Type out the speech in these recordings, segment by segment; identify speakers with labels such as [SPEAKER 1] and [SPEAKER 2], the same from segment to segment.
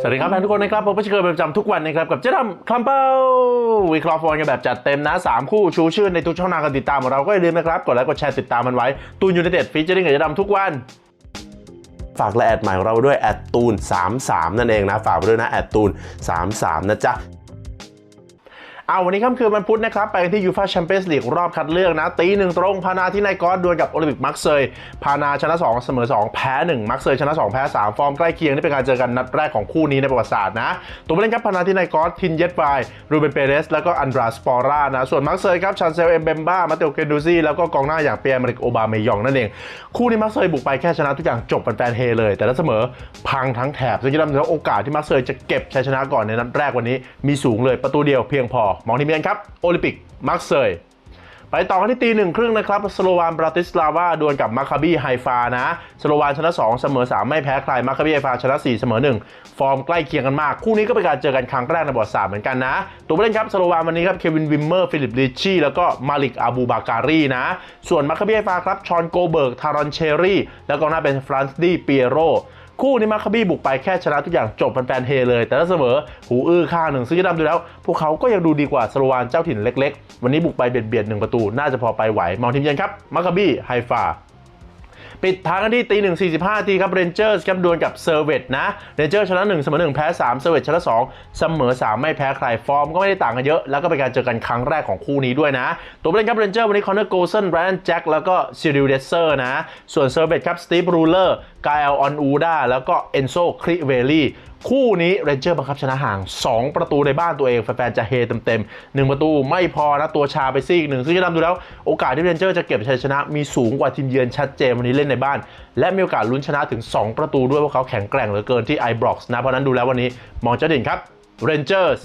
[SPEAKER 1] สวัสดีครับแฟนทุกคนนะครับผมก็เช่นเป็นประจำทุกวันนะครับกับเจ๊ดำคลัมเป้าวิเคราะห์ฟอนกันแบบจัดเต็มนะ 3 คู่ชูชื่อในทุกช่องทางการติดตามของเราก็อย่าลืมนะครับ กดไลค์กดแชร์ติดตามมันไว้ ตูนยูไนเต็ดฟีเจอริ่งกับเจ๊ดำทุกวันฝากและแอดใหม่ของเราด้วยแอดตูน 33 นั่นเองนะ ฝากไปด้วยนะแอดตูน 33 นะจ๊ะ เอาวันนี้ค่ำคืนวันพุธนะครับ ไปกันที่ยูฟ a แชมเปี้ยนส์ลีกรอบคัดเลือกนะ ตีหนึ่งตรงพานาที่นายกอสดวลกับโอลิมปิกมักเซยพานาชนะ 2 เสมอ 2 แพ้ 1 มักเซยชนะ 2 แพ้ 3 ฟอร์มใกล้เคียง นี่เป็นการเจอกันนัดแรกของคู่นี้ในประวัติศาสตร์นะ ตัวผู้เล่นครับพานาที่นายกอสทินเยตไฟรูเบนเปเรส แล้วก็อันดราสปอร่านะ ส่วนมักเซยครับชันเซลเอมเบมบ้ามาเตโอเกนดูซี่แล้วก็กองหน้าอย่างเปียร์มาริกโอบาเมยองนั่นเองคู่นี้มักเซยบุกไปแค่ชนะทุกอย่างจบเป็นแฟนเฮเลย แต่ถ้าเสมอพังทั้งแถบซึ่งจะทำให้โอกาสที่มักเซยจะเก็บชัยชนะก่อนในนัดแรกวันนี้มีสูงเลยประตูเดียวเพียงพอมองทีมกันครับโอลิมปิกมักเซยไปต่อกันที่ตีหนึ่งครึ่งนะครับ สโลวานบราติสลาวาดวลกับมาคาบีไฮฟานะ สโลวานชนะ 2 เสมอ 3 ไม่แพ้ใครมาคาบีไฮฟาชนะ 4 เสมอ 1 ฟอร์มใกล้เคียงกันมาก คู่นี้ก็เป็นการเจอกันครั้งแรกในประวัติศาสตร์เหมือนกันนะ ตัวผู้เล่นครับ สโลวานวันนี้ครับ เควินวิมเมอร์ ฟิลิปลิชชี่ แล้วก็มาลิกอาบูบาการีนะ ส่วนมาคาบีไฮฟาครับ ชอนโกเบิร์ก ทารอนเชอรี่ แล้วก็หน้าเป็นฟรานซ์ดีเปียโร คู่นี้มาคาบี้บุกไปแค่ชนะทุกอย่างจบเป็นแฟนๆเฮเลย แต่ถ้าเสมอหูอื้อข้างหนึ่งซึ่งจะดำดูแล้ว พวกเขาก็ยังดูดีกว่าสโลวานเจ้าถิ่นเล็ก ๆ วันนี้บุกไปเบียดเบียดหนึ่งประตู น่าจะพอไปไหวมองทีมเยือนครับมาคาบี้ไฮฟา ปิดทางกันที่ตีหนึ่งสี่สิบห้าทีครับเรนเจอร์สครับดวลกับเซอร์เวตนะเรนเจอร์ชนะ1เสมอ1แพ้3เซอร์เวตชนะ2เสมอ3ไม่แพ้ใครฟอร์มก็ไม่ได้ต่างกันเยอะ แล้วก็เป็นการเจอกันครั้งแรกของคู่นี้ด้วยนะ ตัวผู้เล่นครับเรนเจอร์วันนี้คอนเนอร์โกลสันแบรนด์แจ็คแล้วก็ซิริลเดเซอร์นะส่วนเซอร์เวตครับสตีฟรูเลอร์กายอออนอูดาแล้วก็เอนโซคริเวลี่คู่นี้เรนเจอร์บังคับชนะห่าง 2 ประตูในบ้านตัวเอง แฟนๆจะเฮเต็มๆ1ประตูไม่พอนะตัวชาไปซีกหนึ่งซึ่งจะทำดูแล้ว โอกาสที่เรนเจอร์จะเก็บชัยชนะมีสูงกว่าทีมเยือนชัดเจนวันนี้เล่นในบ้าน และมีโอกาสลุ้นชนะถึง 2 ประตูด้วยเพราะเขาแข็งแกร่งเหลือเกินที่ i b r o x นะ เพราะนั้นดูแล้ววันนี้มองเจ้าดิ่นครับเรนเจอร์ส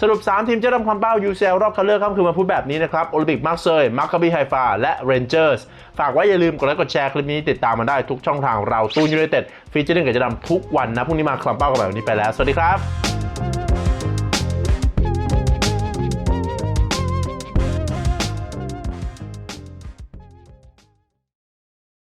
[SPEAKER 1] สรุป 3 ทีมจะทำความเป้า UCL รอบคัดเลือกค่ำคืนวันพุธแบบนี้นะครับโอลิมปิกมาร์เซย์มาร์คาบีไฮฟาและเรนเจอร์สฝากไว้อย่าลืมกดไลค์กดแชร์คลิปนี้ติดตามมาได้ทุกช่องทางเราตูนยูไนเต็ดฟีเจอร์หนึ่งกับจะดำทุกวันนะพรุ่งนี้มาคลำเป้ากันแบบนี้ไปแล้วสวัสดีครับ